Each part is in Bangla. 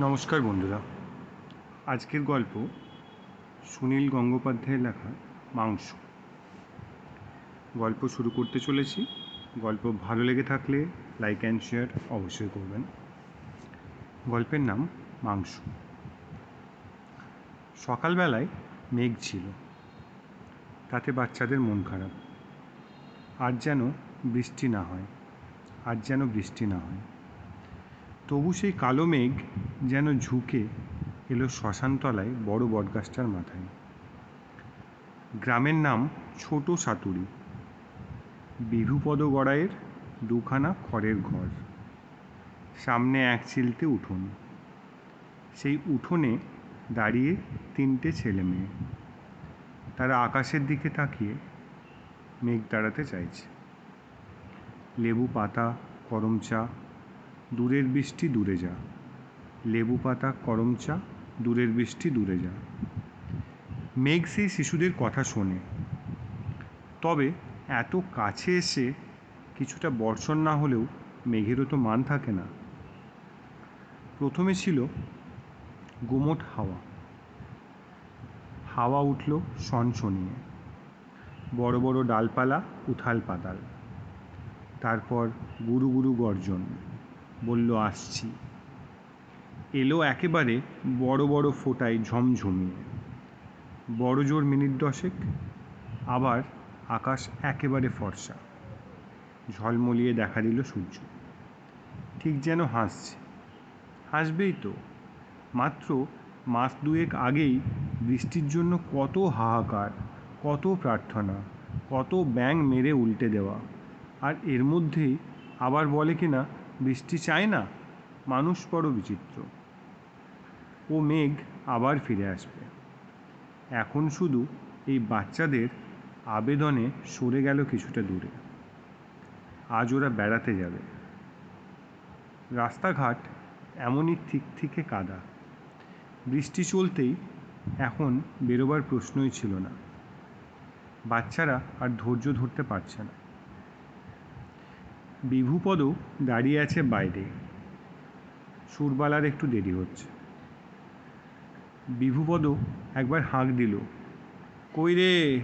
নমস্কার বন্ধুরা। আজকের গল্প সুনীল গঙ্গোপাধ্যায়ের লেখা মাংস। গল্প শুরু করতে চলেছি। গল্প ভালো লেগে থাকলে লাইক অ্যান্ড শেয়ার অবশ্যই করবেন। গল্পের নাম মাংস। সকালবেলায় মেঘ ছিল। তাতে বাচ্চাদের মন খারাপ। আর যেন বৃষ্টি না হয়। আর যেন বৃষ্টি না হয়। তবু সেই কালো মেঘ যেন ঝুঁকে এলো শ্মশানতলায় বড় বটগাছটার মাথায়। গ্রামের নাম ছোট সাতুরি। বিভুপদ গড়াইয়ের দুখানা খড়ের ঘর। সামনে এক চিলতে উঠোন। সেই উঠোনে দাঁড়িয়ে তিনটে ছেলে মেয়ে। তারা আকাশের দিকে তাকিয়ে মেঘ তাড়াতে চাইছে। লেবু পাতা করম চা দূরের বৃষ্টি দূরে যা। লেবু পাতা, করম চা, দূরের বৃষ্টি দূরে যা। মেঘ সেই শিশুদের কথা শোনে। তবে এত কাছে এসে কিছুটা বর্ষণ না হলেও মেঘেরও তো মান থাকে না। প্রথমে ছিল গুমোট হাওয়া। হাওয়া উঠল সনসনিয়ে। বড় বড় ডালপালা, উথাল পাতাল। তারপর গুরু গুরু গর্জন। বলল, আসছি। এলো একেবারে বড় বড় ফোটায় ঝমঝমিয়ে। বড় জোর মিনিট দশেক, আবার আকাশ একেবারে ফর্সা। ঝলমলিয়ে দেখা দিল সূর্য। ঠিক যেন হাসছে। হাসবেই তো। মাত্র মাস দুয়েক আগেই বৃষ্টির জন্য কত হাহাকার, কত প্রার্থনা, কত ব্যাং মেরে উল্টে দেওয়া। আর এর মধ্যেই আবার বলে কি না বৃষ্টি চায় না, মানুষ বড় বিচিত্র। ও মেঘ আবার ফিরে আসবে। এখন শুধু এই বাচ্চাদের আবেদনে সরে গেল কিছুটা দূরে। আজ ওরা বেড়াতে যাবে। রাস্তাঘাট এমনই ঠিক থেকে কাদা। বৃষ্টি চলতেই এখন বেরোবার প্রশ্নই ছিল না। বাচ্চারা আর ধৈর্য ধরতে পারছে না। বিভুপদ দাঁড়িয়ে আছে বাইরে। সুরবালার একটু দেরি হচ্ছে। বিভুপদ একবার হাঁক দিল, কই রে,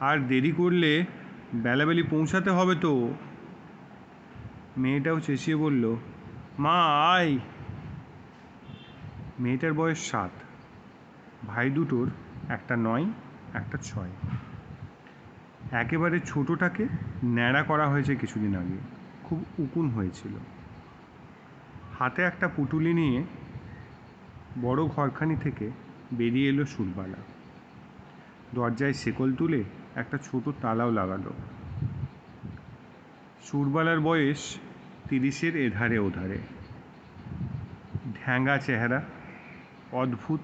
আর দেরি করলে বেলাবেলি পৌঁছাতে হবে তো? মেয়েটাও চেঁচিয়ে বলল, মা, আয়। মেয়েটার বয়স সাত, ভাই দুটোর একটা নয়, একটা ছয়। একেবারে ছোটোটাকে ন্যাড়া করা হয়েছে কিছুদিন আগে। খুব উকুন হয়েছিল। হাতে একটা পুটুলি নিয়ে বড় ঘরখানি থেকে বেরিয়ে এলো সুরবালা দরজায় শেকল তুলে একটা ছোট তালাও লাগালো। সুরবালার বয়স তিরিশের এধারে ওধারে। ঢ্যাঙ্গা চেহারা, অদ্ভুত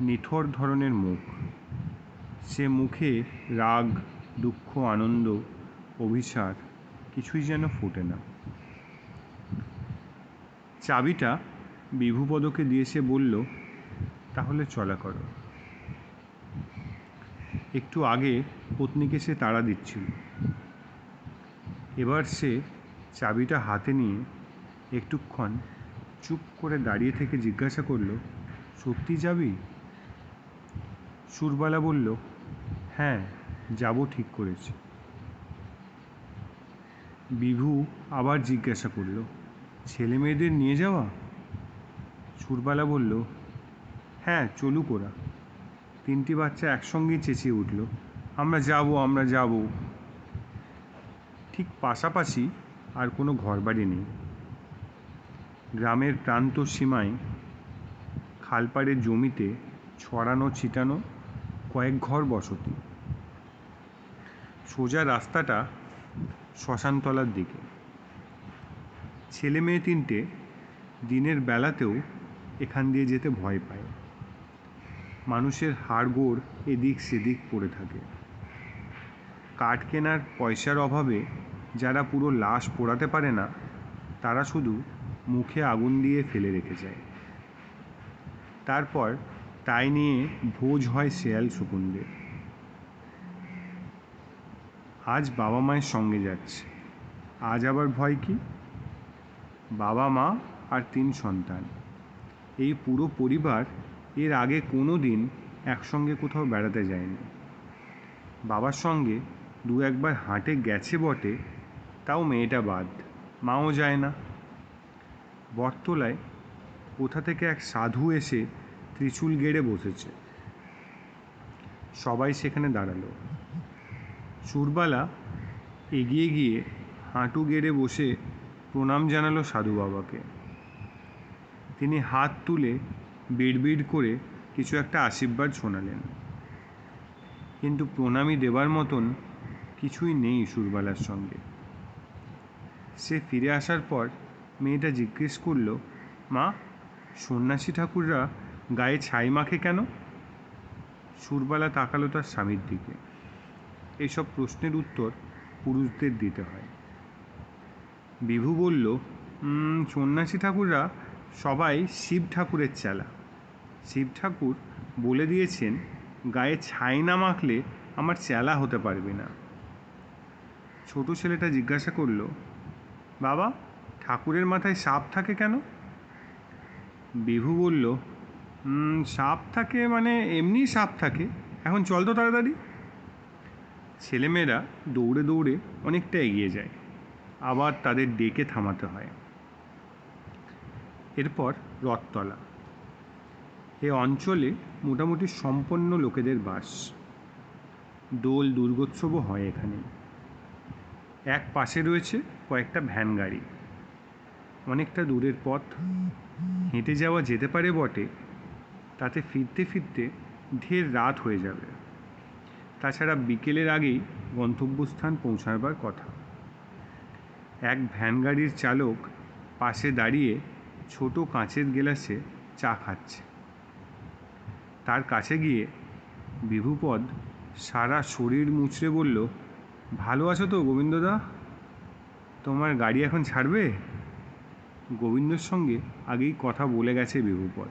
নিথর ধরনের মুখ। সে মুখে রাগ, দুঃখ, আনন্দ অভিসার কিছুই যেন ফোটে না। চাবিটা বিভুপদকে দিয়ে সে বলল, তাহলে চলা করো। একটু আগে পত্নীকে সে তাড়া দিচ্ছিল। এবার সে চাবিটা হাতে নিয়ে একটুক্ষণ চুপ করে দাঁড়িয়ে থেকে জিজ্ঞাসা করল, সত্যি যাবি? সুরবালা বলল হ্যাঁ যাব ঠিক করেছি। বিভু আবার জিজ্ঞাসা করল, ছেলে মেয়েদের নিয়ে যাওয়া? সুরবালা বলল হ্যাঁ চলুক ওরা। তিনটি বাচ্চা একসঙ্গেই চেঁচিয়ে উঠল, আমরা যাব আমরা যাব। ঠিক পাশাপাশি আর কোনো ঘরবাড়ি নেই। গ্রামের প্রান্ত সীমায় খালপাড়ের জমিতে ছড়ানো, ছিটানো কয়েক ঘর বসতি। সোজা রাস্তাটা শ্মশানতলার দিকে। ছেলে মেয়ে তিনটে দিনের বেলাতেও এখান দিয়ে যেতে ভয় পায়। মানুষের হাড়গোড় এদিক সেদিক পড়ে থাকে। কাঠ কেনার পয়সার অভাবে যারা পুরো লাশ পোড়াতে পারে না, তারা শুধু মুখে আগুন দিয়ে ফেলে রেখে যায়। তারপর তাই নিয়ে ভোজ হয় শেয়াল শকুনদের। আজ বাবা মায়ের সঙ্গে যাচ্ছে। আজ আবার ভয় কি? বাবা মা আর তিন সন্তান। এই পুরো পরিবার এর আগে কোনো দিন একসঙ্গে কোথাও বেড়াতে যায়নি। বাবার সঙ্গে দু একবার হাঁটে গেছে বটে, তাও মেয়েটা বাদ, মাও যায় না। বটতলায় কোথা থেকে এক সাধু এসে ত্রিশূল গেড়ে বসেছে। সবাই সেখানে দাঁড়াল। সুরবালা এগিয়ে গিয়ে হাঁটু গেড়ে বসে প্রণাম জানালো সাধু বাবাকে। তিনি হাত তুলে বিড়বিড় করে কিছু একটা আশীর্বাদ শোনালেন। কিন্তু প্রণামী দেবার মতন কিছুই নেই সুরবালার সঙ্গে। সে ফিরে আসার পর মেয়েটা জিজ্ঞেস করল, মা, সন্ন্যাসী ঠাকুররা গায়ে ছাই মাখে কেন? সুরবালা তাকালো তার স্বামীর দিকে। এইসব প্রশ্নের উত্তর পুরুষদের দিতে হয়। বিভু বলল সন্ন্যাসী ঠাকুররা সবাই শিব ঠাকুরের চেলা। শিব ঠাকুর বলে দিয়েছেন, গায়ে ছাই না মাখলে আমার চেলা হতে পারবে না। ছোট ছেলেটা জিজ্ঞাসা করল, বাবা, ঠাকুরের মাথায় সাপ থাকে কেন? বিভু বলল সাপ থাকে মানে এমনি সাপ থাকে। এখন চল তো তাড়াতাড়ি। ছেলেমেয়েরা দৌড়ে দৌড়ে অনেকটা এগিয়ে যায়, আবার তাদের ডেকে থামাতে হয়। এরপর রথতলা। এ অঞ্চলে মোটামুটি সম্পন্ন লোকেদের বাস। দোল দুর্গোৎসবও হয় এখানে। এক পাশে রয়েছে কয়েকটা ভ্যান গাড়ি। অনেকটা দূরের পথ। হেঁটে যাওয়া যেতে পারে বটে, তাতে ফিরতে ফিরতে ঢের রাত হয়ে যাবে। তাছাড়া বিকেলের আগেই গন্তব্যস্থান পৌঁছাবার কথা। এক ভ্যান গাড়ির চালক পাশে দাঁড়িয়ে ছোট কাঁচের গেলাসে চা খাচ্ছে। তার কাছে গিয়ে বিভুপদ সারা শরীর মুচড়ে বলল, ভালো আছো তো গোবিন্দদা? তোমার গাড়ি এখন ছাড়বে? গোবিন্দর সঙ্গে আগেই কথা বলে গেছে বিভুপদ।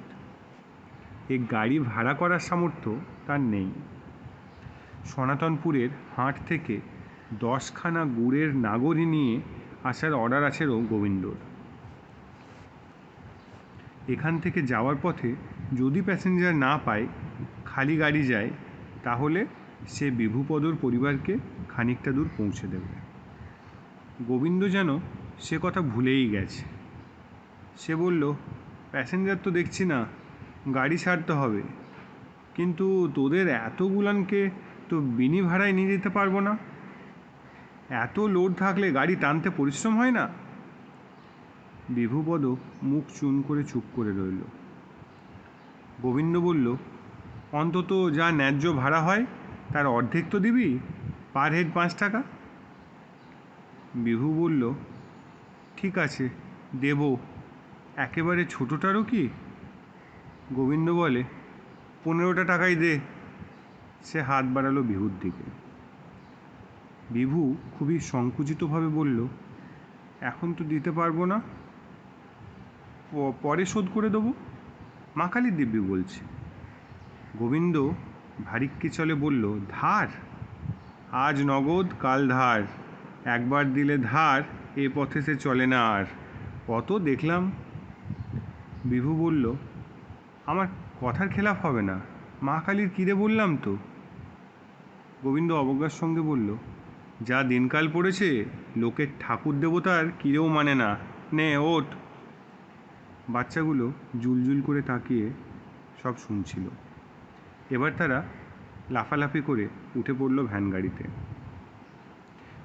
এ গাড়ি ভাড়া করার সামর্থ্য তার নেই। সনাতনপুরের হাট থেকে দশখানা গুড়ের নাগরি নিয়ে আসার অর্ডার আছে গোবিন্দর। এখান থেকে যাওয়ার পথে যদি প্যাসেঞ্জার না পায়, খালি গাড়ি যায়, তাহলে সে বিভুপদর পরিবারকে খানিকটা দূর পৌঁছে দেবে। গোবিন্দ যেন সে কথা ভুলেই গেছে। সে বলল, প্যাসেঞ্জার তো দেখছি না, গাড়ি ছাড়তে হবে। কিন্তু তোদের এতগুলানকে তো বিনি ভাড়ায় নিয়ে যেতে পারব না? এত লোড থাকলে গাড়ি টানতে পরিশ্রম হয় না? বিভুপদ মুখ চুন করে চুপ করে রইল। গোবিন্দ বলল, অন্তত যা ন্যায্য ভাড়া হয়, তার অর্ধেক তো দিবি? পার হেড পাঁচ টাকা? বিভু বলল, ঠিক আছে, দেব। একেবারে ছোটোটারও কি? গোবিন্দ বলে, পনেরোটা টাকাই দে। সে হাত বাড়ালো বিহুর দিকে। বিভু খুবই সংকুচিতভাবে বলল, এখন তো দিতে পারব না। পরে শোধ করে দেবো? মা কালী দিব্যি বলছে। গোবিন্দ ভারিক্কি চলে বলল, ধার, আজ নগদ, কাল ধার। একবার দিলে ধার, এ পথে সে চলে না আর। কত দেখলাম? বিভু বলল, আমার কথার খেলাফ হবে না। মা কালীর কিরে বললাম তো? গোবিন্দ অবজ্ঞার সঙ্গে বলল, যা দিনকাল পড়েছে, লোকের ঠাকুর দেবতার কিরেও মানে না। নে, ওঠ। বাচ্চাগুলো জুলজুল করে তাকিয়ে সব শুনছিল। এবার তারা লাফালাফি করে উঠে পড়ল ভ্যান গাড়িতে।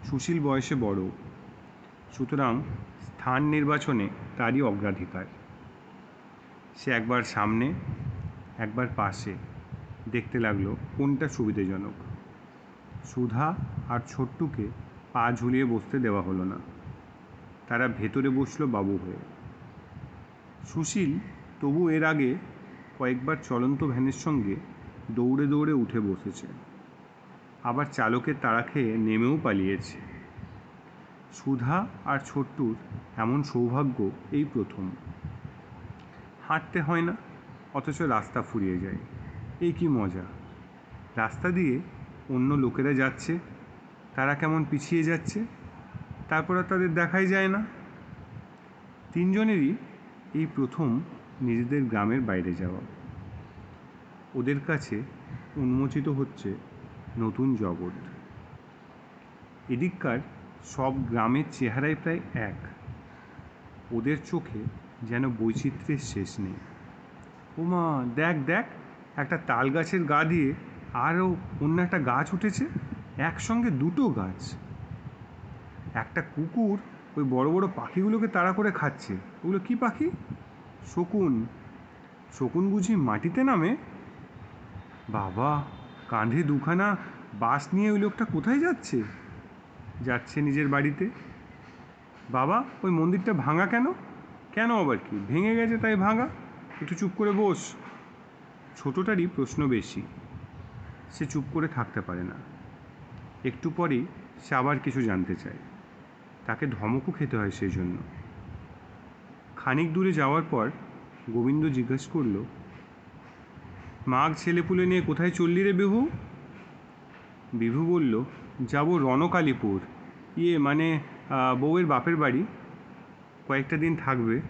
সুশীল বয়সে বড়, সুতরাং স্থান নির্বাচনে তারই অগ্রাধিকার। সে একবার সামনে, একবার পাশে দেখতে লাগল কোনটা সুবিধাজনক। সুধা আর ছোট্টুকে পা ঝুলিয়ে বসতে দেওয়া হলো না। তারা ভেতরে বসল বাবু হয়ে। সুশীল, তবু এর আগে কয়েকবার চলন্ত ভ্যানের সঙ্গে দৌড়ে দৌড়ে উঠে বসেছে। আবার চালকের তাড়া খেয়ে নেমেও পালিয়েছে। সুধা আর ছোট্টুর এমন সৌভাগ্য এই প্রথম। হাঁটতে হয় না, অথচ রাস্তা ফুরিয়ে যায়। এই কি মজা? রাস্তা দিয়ে অন্য লোকেরা যাচ্ছে, তারা কেমন পিছিয়ে যাচ্ছে? তারপর আর তাদের দেখাই যায় না। তিনজনেরই এই প্রথম নিজেদের গ্রামের বাইরে যাওয়া। ওদের কাছে উন্মোচিত হচ্ছে নতুন জগৎ। এদিককার সব গ্রামের চেহারাই প্রায় এক। ওদের চোখে যেন বৈচিত্র্যের শেষ নেই। ওমা, দেখ দেখ একটা তাল গাছের গা দিয়ে আরও অন্য একটা গাছ উঠেছে, একসঙ্গে দুটো গাছ। একটা কুকুর ওই বড় বড় পাখিগুলোকে তাড়া করে খাচ্ছে। ওগুলো কি পাখি? শকুন। শকুন বুঝি মাটিতে নামে? বাবা, কাঁধে দুখানা বাস নিয়ে ওই লোকটা কোথায় যাচ্ছে? যাচ্ছে নিজের বাড়িতে। বাবা, ওই মন্দিরটা ভাঙা কেন? কেন আবার কি? ভেঙে গেছে তাই ভাঙা? একটু চুপ করে বস। ছোটোটারই প্রশ্ন বেশি। সে চুপ করে থাকতে পারে না। একটু পরেই সে আবার কিছু জানতে চায়। তাকে ধমকও খেতে হয় সেই জন্য। খানিক দূরে যাওয়ার পর গোবিন্দ জিজ্ঞেস করল মাঘ ছেলেপুলে নিয়ে কোথায় চললি রে বিভু? বিভু বলল, যাব রণকালীপুর। ইয়ে মানে বউয়ের বাপের বাড়ি। কয়েকটা দিন থাকবে।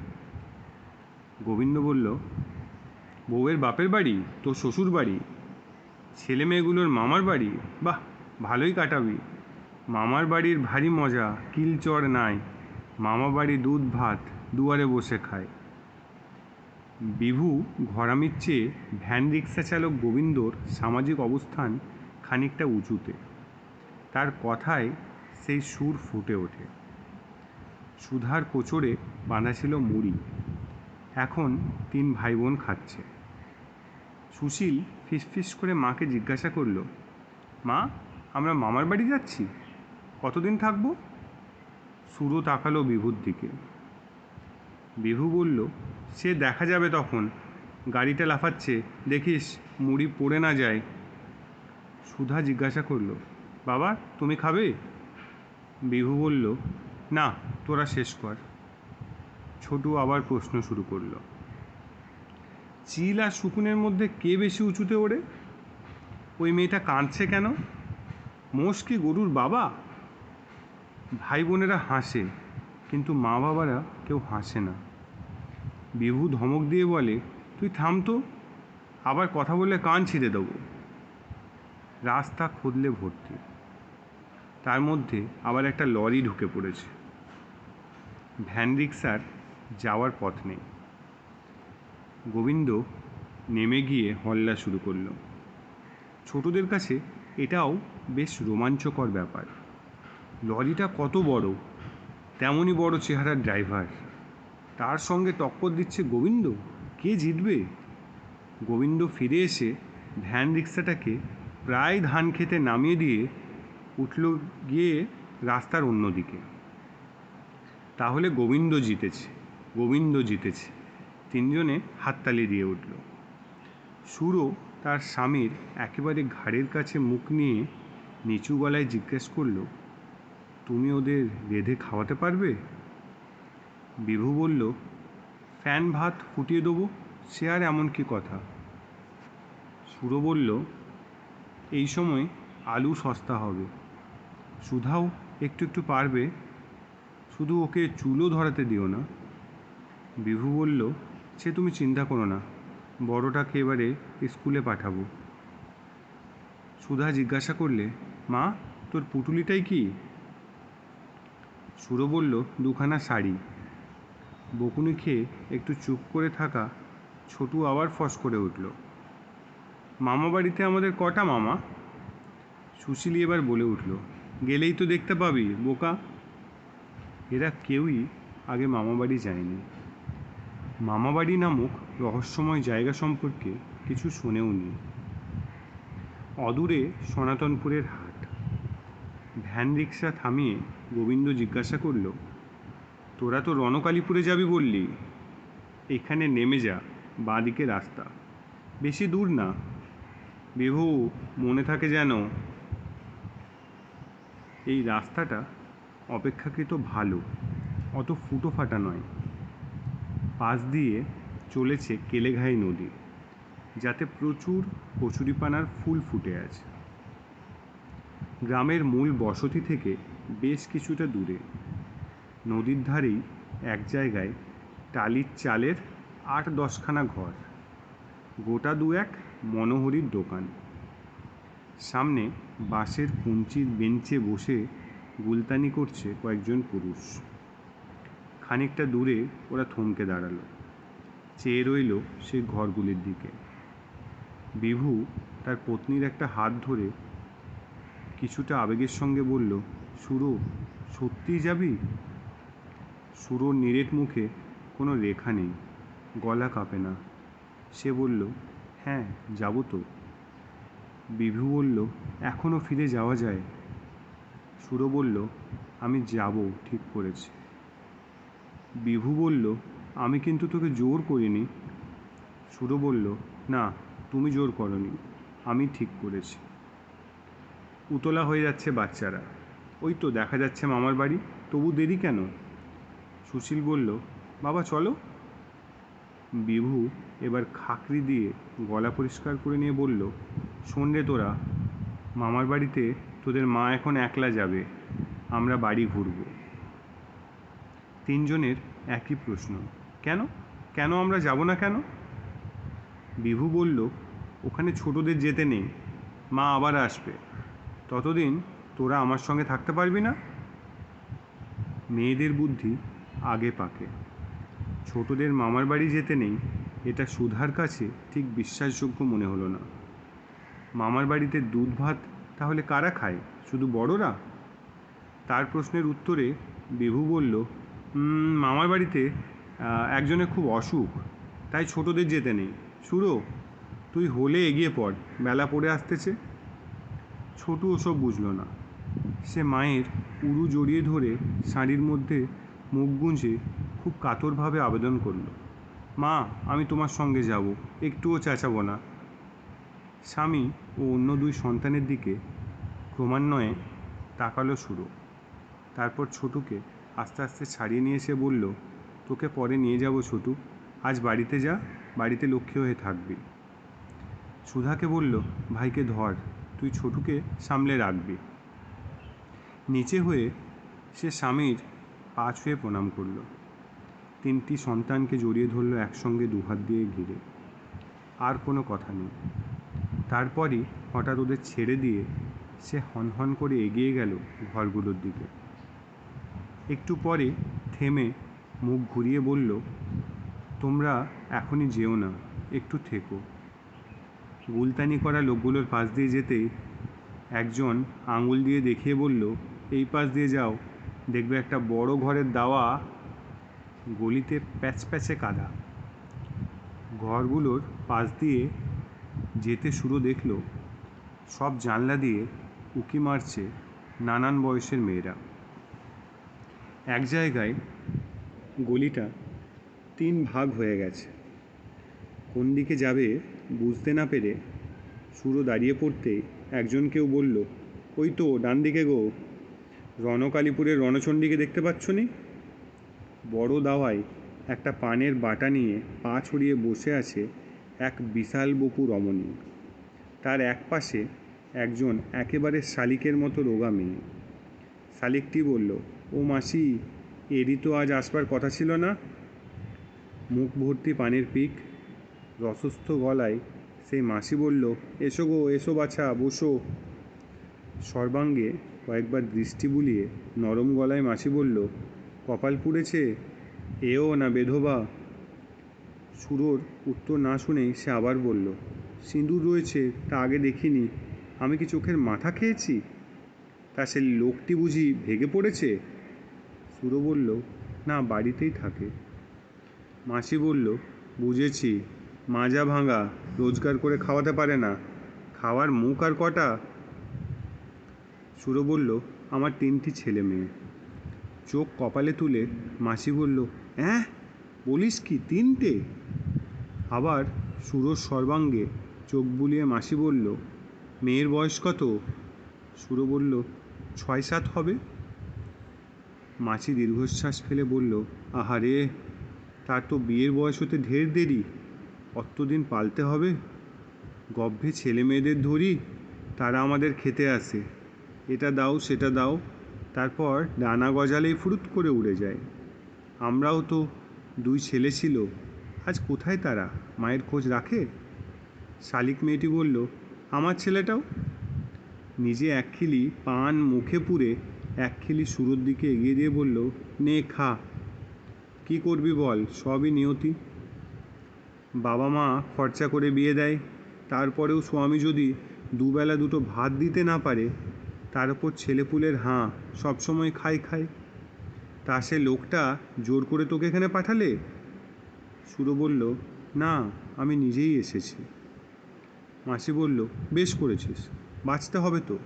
গোবিন্দ বলল বউয়ের বাপের বাড়ি, তোর শ্বশুর বাড়ি, ছেলে মেয়েগুলোর মামার বাড়ি, বাহ, ভালোই কাটাবি। মামার বাড়ির ভারী মজা কিলচড় নাই। মামা বাড়ি দুধ ভাত, দুয়ারে বসে খায়। বিভু, ঘরামির চেয়ে ভ্যান রিক্সা চালক গোবিন্দর সামাজিক অবস্থান খানিকটা উঁচুতে। তার কথায় সেই সুর ফুটে ওঠে। সুধার কোচরে বাঁধা ছিল মুড়ি। এখন তিন ভাই বোন খাচ্ছে। সুশীল ফিসফিস করে মাকে জিজ্ঞাসা করল, মা, আমরা মামার বাড়ি যাচ্ছি? কতদিন থাকব? সুরো তাকালো বিভুর দিকে। বিভু বলল, সে দেখা যাবে তখন। গাড়িটা লাফাচ্ছে। দেখিস, মুড়ি পড়ে না যায়। সুধা জিজ্ঞাসা করল, বাবা, তুমি খাবে? বিভু বলল, না, তোরা শেষ কর। ছোটু আবার প্রশ্ন শুরু করল চিল আর শুকুনের মধ্যে কে বেশি উঁচুতে ওড়ে? ওই মেয়েটা কাঁদছে কেন? মোষ কি গরুর বাবা? ভাই বোনেরা হাসে, কিন্তু মা বাবারা কেউ হাসে না। বিভু ধমক দিয়ে বলে, তুই থাম তো, আবার কথা বললে কান ছিঁড়ে দেবো। রাস্তা খুদলে ভর্তি। তার মধ্যে আবার একটা লরি ঢুকে পড়েছে। ভ্যান রিক্সার যাওয়ার পথ নেই। গোবিন্দ নেমে গিয়ে হল্লা শুরু করল। ছোটদের কাছে এটাও বেশ রোমাঞ্চকর ব্যাপার। লরিটা কত বড়, তেমনই বড় চেহারার ড্রাইভার। তার সঙ্গে টক্কর দিচ্ছে গোবিন্দ, কে জিতবে? গোবিন্দ ফিরে এসে ভ্যান রিক্সাটাকে প্রায় ধান খেতে নামিয়ে দিয়ে উঠল গিয়ে রাস্তার অন্যদিকে। তাহলে গোবিন্দ জিতেছে গোবিন্দ জিতেছে। তিনজনে হাততালি দিয়ে উঠল। সুরও তার স্বামীর একেবারে ঘাড়ের কাছে মুখ নিয়ে নিচু গলায় জিজ্ঞেস করল, তুমি ওদের রেঁধে খাওয়াতে পারবে? বিভু বলল, ফ্যান ভাত ফুটিয়ে দেবো, সে আর এমন কি কথা? সুরো বলল, এই সময় আলু সস্তা হবে। সুধাও একটু একটু পারবে, শুধু ওকে চুলও ধরাতে দিও না। বিভু বলল সে তুমি চিন্তা করো না, বড়টাকে এবারে স্কুলে পাঠাবো। সুধা জিজ্ঞাসা করলে, মা, তোর পুটুলিটাই কি? সুরো বলল, দুখানা শাড়ি। বকুনি খেয়ে একটু চুপ করে থাকা ছোটু আবার ফস করে উঠল। মামা বাড়িতে আমাদের কটা মামা? সুশীলি এবার বলে উঠল, গেলেই তো দেখতে পাবি, বোকা। এরা কেউই আগে মামাবাড়ি যায়নি। মামাবাড়ি নামক রহস্যময় জায়গা সম্পর্কে কিছু শোনেও নি। অদূরে সনাতনপুরের হাট। ভ্যান রিক্সা থামিয়ে গোবিন্দ জিজ্ঞাসা করল, তোরা তো রণকালীপুরে যাবি বললি। এখানে নেমে যা, বাঁদিকে রাস্তা। বেশি দূর না। বিভু, মনে থাকে যেন এই রাস্তাটা অপেক্ষাকৃত ভালো, অত ফুটো ফাটা নয়। পাশ দিয়ে চলেছে কেলেঘাই নদী, যাতে প্রচুর কচুরিপানার ফুল ফুটে আছে। গ্রামের মূল বসতি থেকে বেশ কিছুটা দূরে। নদীর ধারেই এক জায়গায় টালির চালের আট দশখানা ঘর, গোটা দু এক মনোহরির দোকান। সামনে বাঁশের কুঞ্চির বেঞ্চে বসে গুলতানি করছে কয়েকজন পুরুষ। খানিকটা দূরে ওরা থমকে দাঁড়াল। চেয়ে রইল সেই ঘরগুলির দিকে। বিভু তার পত্নীর একটা হাত ধরে কিছুটা আবেগের সঙ্গে বলল, সুরো, সত্যিই যাবি? সুরোর নিরেট মুখে কোনো রেখা নেই, গলা কাঁপে না। সে বলল হ্যাঁ যাব তো। বিভু বলল এখনও ফিরে যাওয়া যায়। সুরো বলল, আমি যাব, ঠিক করেছি। বিভু বলল, আমি কিন্তু তোকে জোর করিনি। সুরো বলল, না, তুমি জোর করনি। আমি ঠিক করেছি। উতলা হয়ে যাচ্ছে বাচ্চারা। ওই তো, দেখা যাচ্ছে মামার বাড়ি। তবু দেরি কেন? সুশীল বলল, বাবা, চলো। বিভু এবার খাকরি দিয়ে গলা পরিষ্কার করে নিয়ে বলল, শোন রে তোরা, মামার বাড়িতে তোদের মা এখন একলা যাবে। আমরা বাড়ি ঘুরব। তিনজনের একই প্রশ্ন। কেন? কেন আমরা যাব না কেন? বিভু বলল ওখানে ছোটদের যেতে নেই। মা আবার আসবে। ততদিন তোরা আমার সঙ্গে থাকতে পারবি না? মেয়েদের বুদ্ধি আগে পাকে। ছোটদের মামার বাড়ি যেতে নেই এটা সুধার কাছে ঠিক বিশ্বাসযোগ্য মনে হলো না। মামার বাড়িতে দুধ ভাত তাহলে কারা খায়? শুধু বড়রা? তার প্রশ্নের উত্তরে বিভু বলল "উম, মামার বাড়িতে একজনের খুব অসুখ, তাই ছোটদের যেতে নেই। সুরো, তুই হলে এগিয়ে পড়, বেলা পড়ে আসতেছে। ছোটু ওসব বুঝলো না। সে মায়ের উরু জড়িয়ে ধরে শাড়ির মধ্যে মুখ গুঁজে খুব কাতরভাবে আবেদন করল, মা, আমি তোমার সঙ্গে যাব, একটুও চেঁচাবো না। স্বামী ও অন্য দুই সন্তানের দিকে ক্রমান্বয়ে তাকালো শুরু তারপর ছোটুকে আস্তে আস্তে ছাড়িয়ে নিয়ে এসে বলল, তোকে পরে নিয়ে যাব ছোটু, আজ বাড়িতে যা, বাড়িতে লক্ষ্মী হয়ে থাকবি। সুধাকে বলল, ভাইকে ধর, তুই ছোটুকে সামলে রাখবি। নিচে হয়ে সে স্বামীর পা ছুঁয়ে প্রণাম করল। তিনটি সন্তানকে জড়িয়ে ধরল একসঙ্গে দুহাত দিয়ে ঘিরে। আর কোনো কথা নেই। তারপরই হঠাৎ ওদের ছেড়ে দিয়ে সে হনহন করে এগিয়ে গেল ঘরগুলোর দিকে। একটু পরে থেমে মুখ ঘুরিয়ে বলল, তোমরা এখনই যেও না, একটু থেকো। গুলতানি করা লোকগুলোর পাশ দিয়ে যেতেই একজন আঙুল দিয়ে দেখিয়ে বলল, এই পাশ দিয়ে যাও, দেখবে একটা বড় ঘরের দাওয়া গলিতে প্যাচ প্যাচে কাদা। ঘরগুলোর পাশ দিয়ে যেতে শুরু দেখল, সব জানলা দিয়ে উকি মারছে নানান বয়সের মেয়েরা। এক জায়গায় গলিটা তিন ভাগ হয়ে গেছে। কোন দিকে যাবে বুঝতে না পেরে সুরো দাঁড়িয়ে পড়তে একজন কেউ বলল, ওই তো, ডান দিকে গো। রণকালীপুরের রণচণ্ডীকে দেখতে পাচ্ছ নি? বড় দাওয়ায় একটা পানের বাটা নিয়ে পা ছড়িয়ে বসে আছে এক বিশাল বপু রমণী। তার এক পাশে একজন একেবারে শালিকের মতো রোগা মেয়ে। শালিকটি বলল ও মাসি, এরই তো আজ আসবার কথা ছিল না। মুখ ভর্তি পানের পিক, রসস্থ গলায় সেই মাসি বলল, এসো গো, এসো বাছা, বসো। সর্বাঙ্গে কয়েকবার দৃষ্টি বুলিয়ে নরম গলায় মাসি বলল, কপাল পুড়েছে, এও না বেধবা? সুরোর উত্তর না শুনেই সে আবার বলল, সিঁদুর রয়েছে, তা আগে দেখিনি। আমি কি চোখের মাথা খেয়েছি? তা সে লোকটি বুঝি ভেগে পড়েছে? সুরো বলল, না, বাড়িতেই থাকে। মাসি বলল, বুঝেছি, মাজা ভাঙা, রোজগার করে খাওয়াতে পারে না। খাওয়ার মুখ আর কটা? সুরো বলল, আমার তিনটি ছেলে মেয়ে। চোখ কপালে তুলে মাসি বলল, অ্যাঁ? বলিস কি, তিনটে? আবার সুরোর সর্বাঙ্গে চোখ বুলিয়ে মাসি বলল, মেয়ের বয়স কত? সুরো বলল ছয় সাত হবে। মাসি দীর্ঘশ্বাস ফেলে বলল, আহারে, তার তো বিয়ের বয়স হতে ঢের দেরি। অতদিন পালতে হবে। গর্ভে ছেলে মেয়েদের ধরি, তারা আমাদের খেতে আসে। এটা দাও, সেটা দাও। তারপর ডানা গজালেই ফুরুত করে উড়ে যায়। আমরাও তো দুই ছেলে ছিল, আজ কোথায় তারা? মায়ের খোঁজ রাখে? শালিক মেয়েটি বলল, আমার ছেলেটাও? নিজে এক খিলি পান মুখে পুরে এক খিলি শুরুর দিকে এগিয়ে দিয়ে বলল, নে, খা। কি করবি বল? সবই নিয়তি। বাবা মা খরচা করে বিয়ে দেয়। তারপরেও স্বামী যদি দুবেলা দুটো ভাত দিতে না পারে, তার উপর ছেলেপুলের হাঁ সবসময় খাই খাই। তা সে লোকটা জোর করে তোকে এখানে পাঠালে? সুরো বলল, না, আমি নিজেই এসেছি। মাসি বলল, বেশ করেছিস, বাঁচতে হবে তো।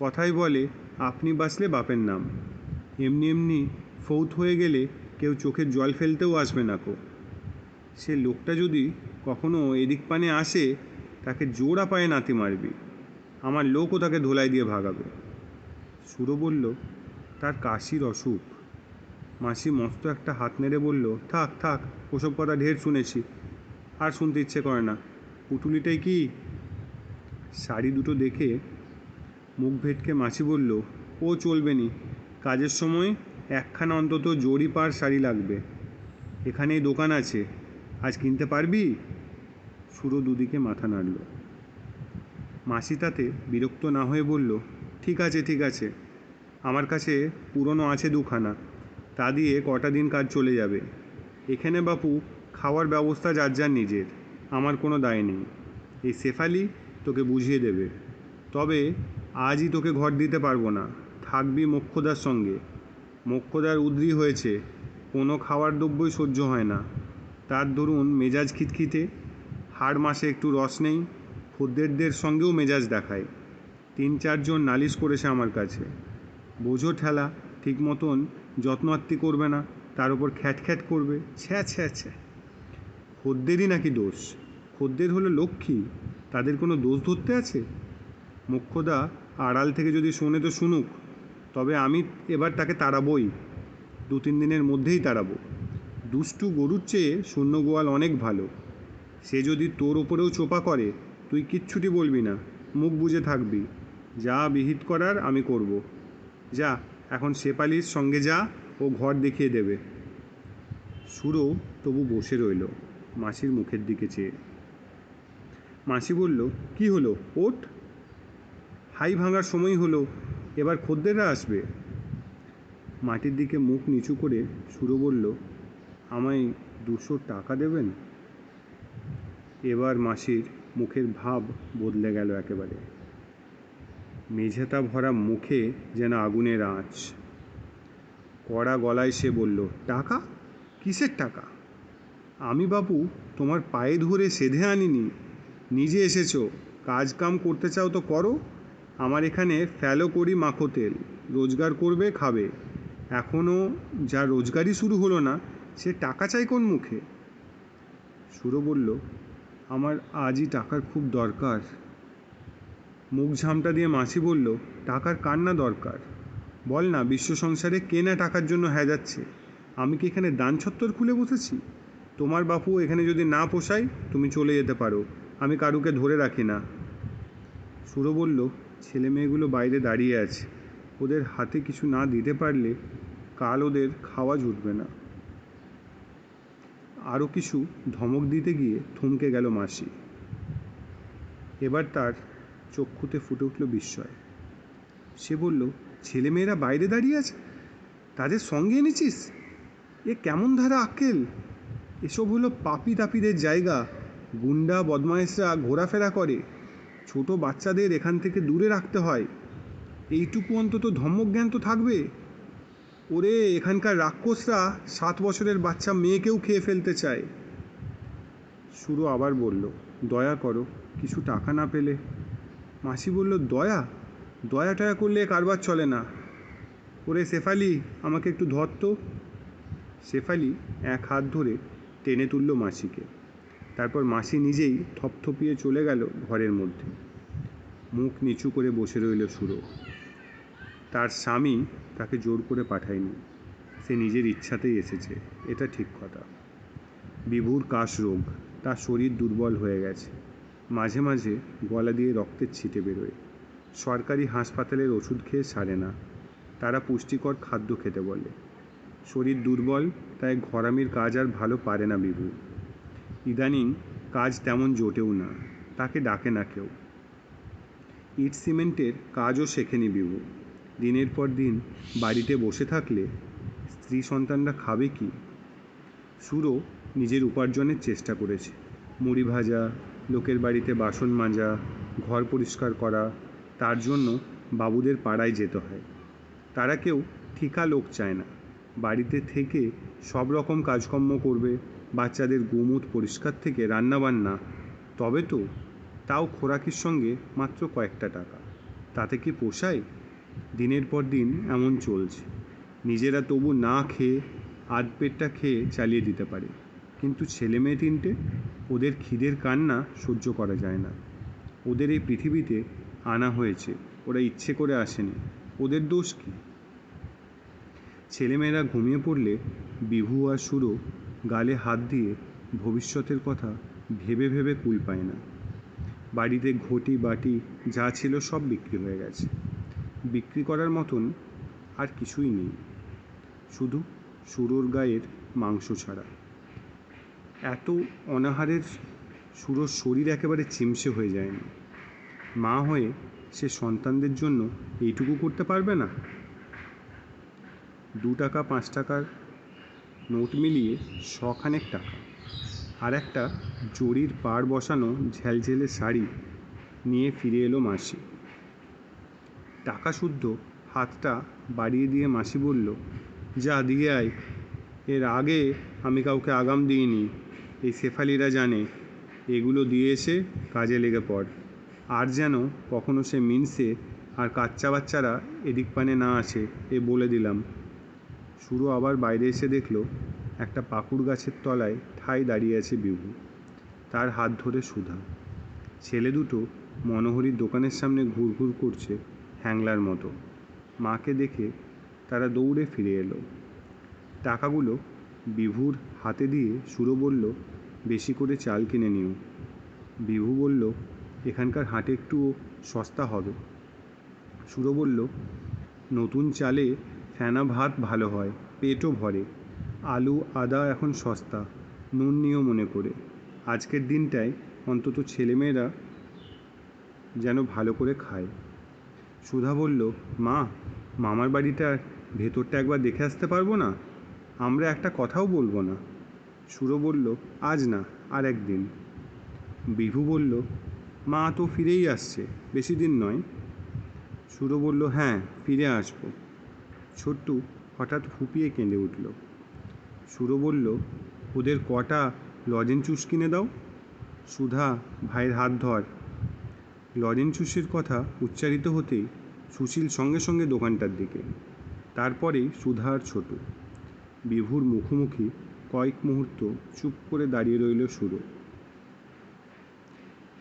কথাই বলে আপনি বাঁচলে বাপের নাম। এমনি এমনি ফৌত হয়ে গেলে কেউ চোখের জল ফেলতেও আসবে না কো। সে লোকটা যদি কখনো এদিক পানে আসে, তাকে জোড়া পায়ে নাতি মারবি। আমার লোকও তাকে ধোলাই দিয়ে ভাগাবে। সুরো বলল, তার কাশির অসুখ। মাসি মস্ত একটা হাত নেড়ে বলল, থাক থাক, ওসব কথা ঢের শুনেছি। আর শুনতে ইচ্ছে করে না। পুটুলিটাই কি? শাড়ি দুটো দেখে মুখ ভেটকে মাছি বলল, ও চলবে নি কাজের সময় একখানা অন্তত জড়ি পার শাড়ি লাগবে। এখানেই দোকান আছে। আজ কিনতে পারবি? সুরো দুদিকে মাথা নাড়ল। মাসি তাতে বিরক্ত না হয়ে বলল, ঠিক আছে ঠিক আছে। আমার কাছে পুরনো আছে দুখানা। তা দিয়ে কটা দিন কাজ চলে যাবে। এখানে বাপু খাওয়ার ব্যবস্থা যার যার নিজের। আমার কোনো দায় নেই। এই শেফালি তোকে বুঝিয়ে দেবে। তবে আজই তোকে ঘর দিতে পারব না। থাকবি মোক্ষদার সঙ্গে। মোক্ষদার উদ্রি হয়েছে। কোনো খাওয়ার দ্রব্যই সহ্য হয় না। তার ধরুন মেজাজ খিটখিটে। হাড় মাসে একটু রস নেই। খদ্দেরদের সঙ্গেও মেজাজ দেখায়। তিন চারজন নালিশ করেছে আমার কাছে। বোঝো ঠেলা, ঠিক মতন যত্ন আত্তি করবে না। তার উপর খ্যাট খ্যাট করবে। ছ্যা ছ্যা ছ্যা। খদ্দেরই নাকি দোষ? খদ্দের হলো লক্ষ্মী। তাদের কোনো দোষ ধরতে আছে? মুখ্যদা আড়াল থেকে যদি শোনে তো শুনুক, তবে আমি এবার তাকে তাড়াবই। দু তিন দিনের মধ্যেই তাড়াবো। দুষ্টু গরুর চেয়ে শূন্য গোয়াল অনেক ভালো। সে যদি তোর ওপরেও চোপা করে, তুই কিচ্ছুটি বলবি না, মুখ বুজে থাকবি। যা বিহিত করার আমি করব। যা, এখন শেপালির সঙ্গে যা, ও ঘর দেখিয়ে দেবে। সুরও তবু বসে রইল, মাসির মুখের দিকে চেয়ে। মাসি বলল, কি হলো? ওঠ। হাই ভাঙার সময় হলো এবার খদ্দেররা আসবে। মাটির দিকে মুখ নিচু করে সুরো বলল, আমায় দুশো টাকা দেবেন? এবার মাসির মুখের ভাব বদলে গেল একেবারে। মেঝেতা ভরা মুখে যেন আগুনের আঁচ। কড়া গলায় সে বলল, টাকা? কিসের টাকা? আমি বাবু তোমার পায়ে ধরে সেধে আনিনি। নিজে এসেছ কাজ কাম করতে চাও তো করো। আমার এখানে ফ্যালো করি মাখো তেল, রোজগার করবে, খাবে। এখনও যা রোজগারই শুরু হলো না, সে টাকা চাই কোন মুখে? সুরো বলল, আমার আজই টাকার খুব দরকার। মুখ ঝামটা দিয়ে মাসি বলল, টাকার কার না দরকার? বল না, বিশ্ব সংসারে কে না টাকার জন্য হ্যাঁ যাচ্ছে আমি কি এখানে দান ছত্তর খুলে বসেছি? তোমার বাপু এখানে যদি না পোষায়, তুমি চলে যেতে পারো, আমি কারুকে ধরে রাখি না। সুরো বলল ছেলে মেয়েগুলো বাইরে দাঁড়িয়ে আছে। ওদের হাতে কিছু না দিতে পারলে কাল ওদের খাওয়া জুটবে না। আরও কিছু ধমক দিতে গিয়ে থমকে গেল মাসি। এবার তার চক্ষুতে ফুটে উঠল বিস্ময়। সে বলল ছেলেমেয়েরা বাইরে দাঁড়িয়ে আছে? তাদের সঙ্গে এনেছিস? এ কেমন ধারা আক্কেল? এসব হলো পাপি তাপিদের জায়গা। গুন্ডা বদমায়েশরা ঘোরাফেরা করে। ছোট বাচ্চাদের এখান থেকে দূরে রাখতে হয়। এইটুকু অন্তত ধম্মক জ্ঞান তো থাকবে। ওরে, এখানকার রাক্ষসরা সাত বছরের বাচ্চা মেয়েকেও খেয়ে ফেলতে চায়। সুরো আবার বলল, দয়া করো, কিছু টাকা না পেলে। মাসি বলল, দয়া? দয়া টয়া করলে কারবার চলে না। ওরে শেফালি, আমাকে একটু ধর তো। শেফালি এক হাত ধরে টেনে তুলল মাসিকে। তারপর মাসি নিজেই থপথপিয়ে চলে গেল ঘরের মধ্যে। মুখ নিচু করে বসে রইল সুরো। তার স্বামী তাকে জোর করে পাঠায়নি। সে নিজের ইচ্ছাতেই এসেছে, এটা ঠিক কথা। বিভুর কাশ রোগ, তার শরীর দুর্বল হয়ে গেছে। মাঝে মাঝে গলা দিয়ে রক্তের ছিটে বেরোয়। সরকারি হাসপাতালের ওষুধ খেয়ে সারে না। তারা পুষ্টিকর খাদ্য খেতে বলে। শরীর দুর্বল, তাই ঘরামির কাজ আর ভালো পারে না বিভু। ইদানিং কাজ তেমন জোটেও না, তাকে ডাকে না কেউ। ইট সিমেন্টের কাজও শেখেনি বিভু। দিনের পর দিন বাড়িতে বসে থাকলে স্ত্রী সন্তানরা খাবে কি? সুরও নিজের উপার্জনের চেষ্টা করেছে। মুড়ি ভাজা, লোকের বাড়িতে বাসন মাজা, ঘর পরিষ্কার করা, তার জন্য বাবুদের পাড়ায় যেতে হয়। তারা কেউ ঠিকা লোক চায় না। বাড়িতে থেকে সব রকম কাজকর্ম করবে বাচ্চাদের গুমুট পরিষ্কার থেকে রান্নাবান্না, তবে তো তাও খোরাকির সঙ্গে মাত্র কয়েকটা টাকা। তাতে কি পোষায়? দিনের পর দিন এমন চলছে। নিজেরা তবু না খেয়ে আধ পেটটা খেয়ে চালিয়ে দিতে পারে। কিন্তু ছেলে মেয়ে তিনটে, ওদের খিদের কান্না সহ্য করা যায় না। ওদের এই পৃথিবীতে আনা হয়েছে, ওরা ইচ্ছে করে আসেনি। ওদের দোষ কী? ছেলেমেয়েরা ঘুমিয়ে পড়লে বিভু আর সুরো গালে হাত দিয়ে ভবিষ্যতের কথা ভেবে ভেবে কুল পায় না। বাড়িতে ঘটি বাটি যা ছিল সব বিক্রি হয়ে গেছে। বিক্রি করার মতন আর কিছুই নেই। শুধু সুরোর গায়ের মাংস ছাড়া। এত অনাহারের সুরোর শরীর একেবারে চিমসে হয়ে যায়নি মা হয়ে সে সন্তানদের জন্য এইটুকু করতে পারবে না? দু টাকা, পাঁচ টাকার নোট মিলিয়ে শখানেক টাকা আর একটা জরির পাড় বসানো ঝ্যালঝেলে শাড়ি নিয়ে ফিরে এলো মাসি। টাকা শুদ্ধ হাতটা বাড়িয়ে দিয়ে মাসি বলল, যা, দিয়ে আয়। এর আগে আমি কাউকে আগাম দিইনি। এই শেফালিরা জানে, এগুলো দিয়ে এসে কাজে লেগে পড়। আর যেন কখনো সে মিনসে আর কাচ্চা বাচ্চারা এদিক পানে না আসে, এ বলে দিলাম। সুরো আবার বাইরে এসে দেখল একটা পাকুড় গাছের তলায় ঠাই দাঁড়িয়ে আছে বিভু। তার হাত ধরে সুধা। ছেলে দুটো মনোহরির দোকানের সামনে ঘুরঘুর করছে হ্যাংলার মতো। মাকে দেখে তারা দৌড়ে ফিরে এলো। টাকাগুলো বিভুর হাতে দিয়ে সুরো বলল, বেশি করে চাল কিনে নিও। বিভু বলল, এখানকার হাটে একটু সস্তা হবে। সুরো বলল, নতুন চালে ফেনা ভাত ভালো হয়? পেটও ভরে। আলু, আদা এখন সস্তা, নুন নিও মনে করে। আজকের দিনটায় অন্তত ছেলেমেয়েরা যেন ভালো করে খায়। সুধা বলল, মা, মামার বাড়িটার ভেতরটা একবার দেখে আসতে পারব না? আমরা একটা কথাও বলব না। সুরো বলল, আজ না, আর একদিন। বিভু বলল, মা তো ফিরেই আসছে, বেশি দিন নয়। সুরো বলল হ্যাঁ ফিরে আসব। ছোট্টু হঠাৎ ফুপিয়ে কেঁদে উঠল। সুরো বলল, ওদের কটা লজেন চুস কিনে দাও? সুধা, ভাইয়ের হাত ধর। লজেন চুসের কথা উচ্চারিত হতেই সুশীল সঙ্গে সঙ্গে দোকানটার দিকে। তারপরেই সুধা আর ছোটু বিভুর মুখোমুখি কয়েক মুহূর্ত চুপ করে দাঁড়িয়ে রইল সুরো।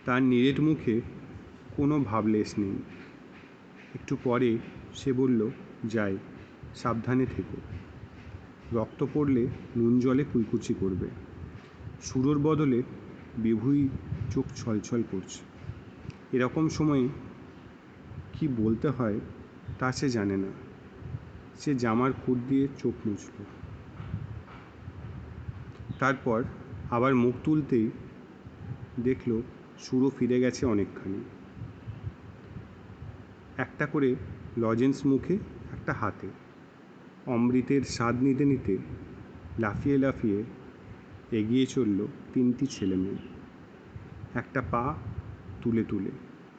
তার নিরেট মুখে কোনো ভাবলেশ নেই। একটু পরে সে বলল, যাই। সাবধানে থেকো। রক্ত পড়লে নুন জলে কুলকুচি করবে। সুরোর বদলে বিভুই চোখ ছলছল করছে। এরকম সময়ে কি বলতে হয় তা সে জানে না। সে জামার খুঁট দিয়ে চোখ মুছল। তারপর আবার মুখ তুলতেই দেখল সুরো ফিরে গেছে অনেকখানি। একটা করে লজেন্স মুখে, একটা হাতে। অমৃতের স্বাদ নিতে নিতে লাফিয়ে লাফিয়ে এগিয়ে চলল তিনটি ছেলে মেয়ে। একটা পা তুলে তুলে,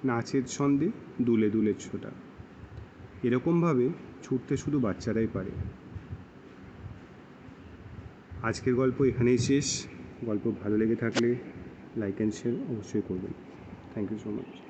নাচের ছন্দে দুলে দুলে ছোটা। এরকমভাবে ছুটতে শুধু বাচ্চারাই পারে। আজকের গল্প এখানেই শেষ। গল্প ভালো লেগে থাকলে লাইক অ্যান্ড শেয়ার অবশ্যই করবেন। Thank you so much